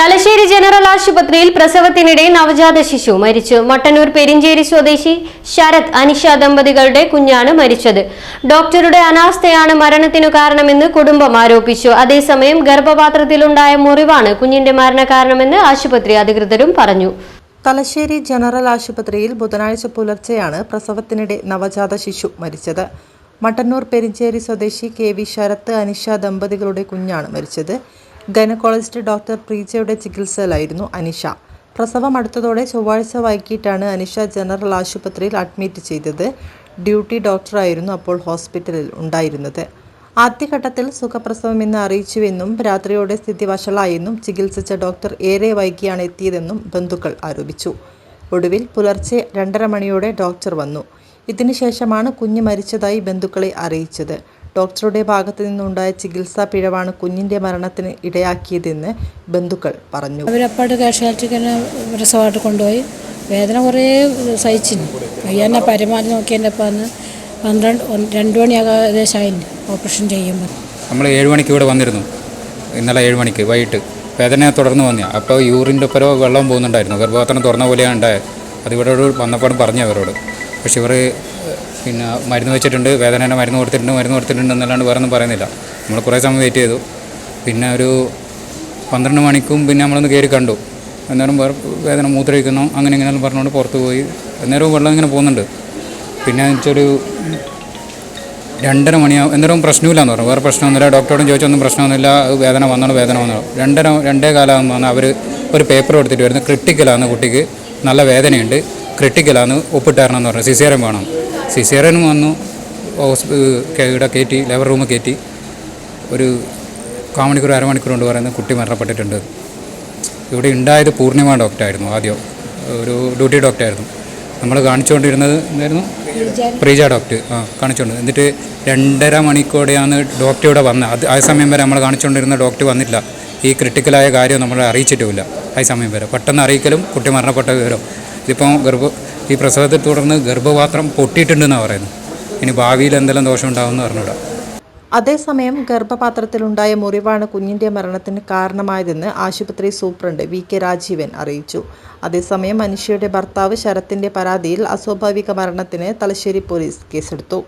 Thalassery general ആശുപത്രിയിൽ പ്രസവത്തിനിടെ നവജാത ശിശു മരിച്ചു. മട്ടന്നൂർ പെരിഞ്ചേരി സ്വദേശി ശരത് അനിഷ ദമ്പതികളുടെ കുഞ്ഞാണ് മരിച്ചത്. ഡോക്ടറുടെ അനാസ്ഥയാണ് മരണത്തിനു കാരണമെന്ന് കുടുംബം ആരോപിച്ചു. അതേസമയം ഗർഭപാത്രത്തിലുണ്ടായ മുറിവാണ് കുഞ്ഞിന്റെ മരണകാരണമെന്ന് ആശുപത്രി അധികൃതരും പറഞ്ഞു. തലശ്ശേരി ജനറൽ ആശുപത്രിയിൽ ബുധനാഴ്ച പുലർച്ചെയാണ് പ്രസവത്തിനിടെ നവജാത ശിശു മരിച്ചത്. മട്ടന്നൂർ പെരിഞ്ചേരി സ്വദേശി കെ വി ശരത്ത് അനിഷ ദമ്പതികളുടെ കുഞ്ഞാണ് മരിച്ചത്. ഗൈനക്കോളജിസ്റ്റ് ഡോക്ടർ പ്രീജയുടെ ചികിത്സയിലായിരുന്നു അനിഷ. പ്രസവം അടുത്തതോടെ ചൊവ്വാഴ്ച വൈകിട്ടാണ് അനിഷ ജനറൽ ആശുപത്രിയിൽ അഡ്മിറ്റ് ചെയ്തത്. ഡ്യൂട്ടി ഡോക്ടറായിരുന്നു അപ്പോൾ ഹോസ്പിറ്റലിൽ ഉണ്ടായിരുന്നത്. ആദ്യഘട്ടത്തിൽ സുഖപ്രസവമെന്ന് അറിയിച്ചുവെന്നും രാത്രിയോടെ സ്ഥിതി വഷളായെന്നും ചികിത്സിച്ച ഡോക്ടർ ഏറെ വൈകിയാണ് എത്തിയതെന്നും ബന്ധുക്കൾ ആരോപിച്ചു. ഒടുവിൽ പുലർച്ചെ രണ്ടര മണിയോടെ ഡോക്ടർ വന്നു. ഇതിനുശേഷമാണ് കുഞ്ഞ് മരിച്ചതായി ബന്ധുക്കളെ അറിയിച്ചത്. ഡോക്ടറുടെ ഭാഗത്തു നിന്നുണ്ടായ ചികിത്സാ പിഴവാണ് കുഞ്ഞിന്റെ മരണത്തിന് ഇടയാക്കിയതെന്ന് ബന്ധുക്കൾ പറഞ്ഞു. അവരപ്പാട് കാഷ്വാലിറ്റിക്ക് തന്നെ പ്രസവമായിട്ട് കൊണ്ടുപോയി. വേദന കുറേ സഹിച്ചിന്. അയ്യാന്നെ പരമാവധി നോക്കിയതിന്റെ അപ്പം അന്ന് പന്ത്രണ്ട് രണ്ട് മണി ഏകദേശമായിന് ഓപ്പറേഷൻ ചെയ്യുമ്പോൾ നമ്മൾ ഏഴ് മണിക്ക് ഇവിടെ വന്നിരുന്നു. ഇന്നലെ ഏഴ് മണിക്ക് വൈകിട്ട്. വേദന തുടർന്ന് വന്നു അപ്പോൾ യൂറിന്റെ ഒപ്പരോ വെള്ളം പോകുന്നുണ്ടായിരുന്നു. ഗർഭപാത്രം തുറന്ന പോലെയാണ് ഉണ്ടായത് അത് ഇവിടെ ഒരു വന്നപ്പോഴും പറഞ്ഞു അവരോട്. പക്ഷെ ഇവർ പിന്നെ മരുന്ന് വെച്ചിട്ടുണ്ട് വേദനേന്റെ മരുന്ന് കൊടുത്തിട്ടുണ്ട് മരുന്ന് കൊടുത്തിട്ടുണ്ട് എന്നല്ലാണ്ട് വേറെ ഒന്നും പറയുന്നില്ല. നമ്മൾ കുറേ സമയം വെയിറ്റ് ചെയ്തു. പിന്നെ ഒരു പന്ത്രണ്ട് മണിക്കും പിന്നെ നമ്മളൊന്ന് കയറി കണ്ടു. അന്നേരം വേറെ വേദന മൂത്രയിക്കുന്നു അങ്ങനെ ഇങ്ങനെ പറഞ്ഞുകൊണ്ട് പുറത്ത് പോയി. അന്നേരവും വെള്ളം ഇങ്ങനെ പോകുന്നുണ്ട്. പിന്നെ വെച്ചൊരു രണ്ടര മണിയാവും എന്തേലും പ്രശ്നമില്ലാന്ന് പറഞ്ഞു. വേറെ പ്രശ്നമൊന്നുമില്ല ഡോക്ടറോടും ചോദിച്ചൊന്നും പ്രശ്നമൊന്നുമില്ല. വേദന വന്നോളൂ വേദന വന്നോളൂ. രണ്ടര രണ്ടേ കാലമാകുമ്പോൾ വന്നാൽ അവർ ഒരു പേപ്പർ കൊടുത്തിട്ട് വരുന്നത് ക്രിട്ടിക്കലാണ് കുട്ടിക്ക്. നല്ല വേദനയുണ്ട്. ക്രിട്ടിക്കലാണ് ഒപ്പിട്ടാരണം എന്ന് പറഞ്ഞു. സിസേറിയൻ വേണം. സിസേറിയനും വന്നു. ഇവിടെ കയറ്റി ലേബർ റൂമിൽ കയറ്റി. ഒരു കാമണിക്കൂർ അരമണിക്കൂർ കൊണ്ട് പറയുന്നത് കുട്ടി മരണപ്പെട്ടിട്ടുണ്ട്. ഇവിടെ ഉണ്ടായത് പൂർണിമ ഡോക്ടറായിരുന്നു ആദ്യം. ഒരു ഡ്യൂട്ടി ഡോക്ടറായിരുന്നു. നമ്മൾ കാണിച്ചുകൊണ്ടിരുന്നത് എന്തായിരുന്നു? പ്രീജ ഡോക്ടർ. ആ കാണിച്ചുകൊണ്ട് എന്നിട്ട് രണ്ടര മണിക്കൂടെയാണ് ഡോക്ടർ ഇവിടെ വന്നത്. അത് ആ സമയം വരെ നമ്മൾ കാണിച്ചുകൊണ്ടിരുന്ന ഡോക്ടർ വന്നില്ല. ഈ ക്രിട്ടിക്കലായ കാര്യം നമ്മളെ അറിയിച്ചിട്ടുമില്ല. ആ സമയം വരെ. പെട്ടെന്ന് അറിയിക്കലും കുട്ടി മരണപ്പെട്ട വിവരം. ഇതിപ്പം ഗർഭ ഈ പ്രസവത്തെ തുടർന്ന് ഗർഭപാത്രം പൊട്ടിയിട്ടുണ്ടെന്നാണ് പറയുന്നത്. ഇനി ഭാവിയിൽ എന്തെല്ലാം ദോഷം ഉണ്ടാകുമെന്ന് പറഞ്ഞുകൂടാ അതേസമയം ഗർഭപാത്രത്തിലുണ്ടായ മുറിവാണ് കുഞ്ഞിന്റെ മരണത്തിന് കാരണമായതെന്ന് ആശുപത്രി സൂപ്രണ്ട് വി കെ രാജീവൻ അറിയിച്ചു. അതേസമയം മനുഷ്യയുടെ ഭർത്താവ് ശരത്തിന്റെ പരാതിയിൽ അസ്വാഭാവിക മരണത്തിന് തലശ്ശേരി പോലീസ് കേസെടുത്തു.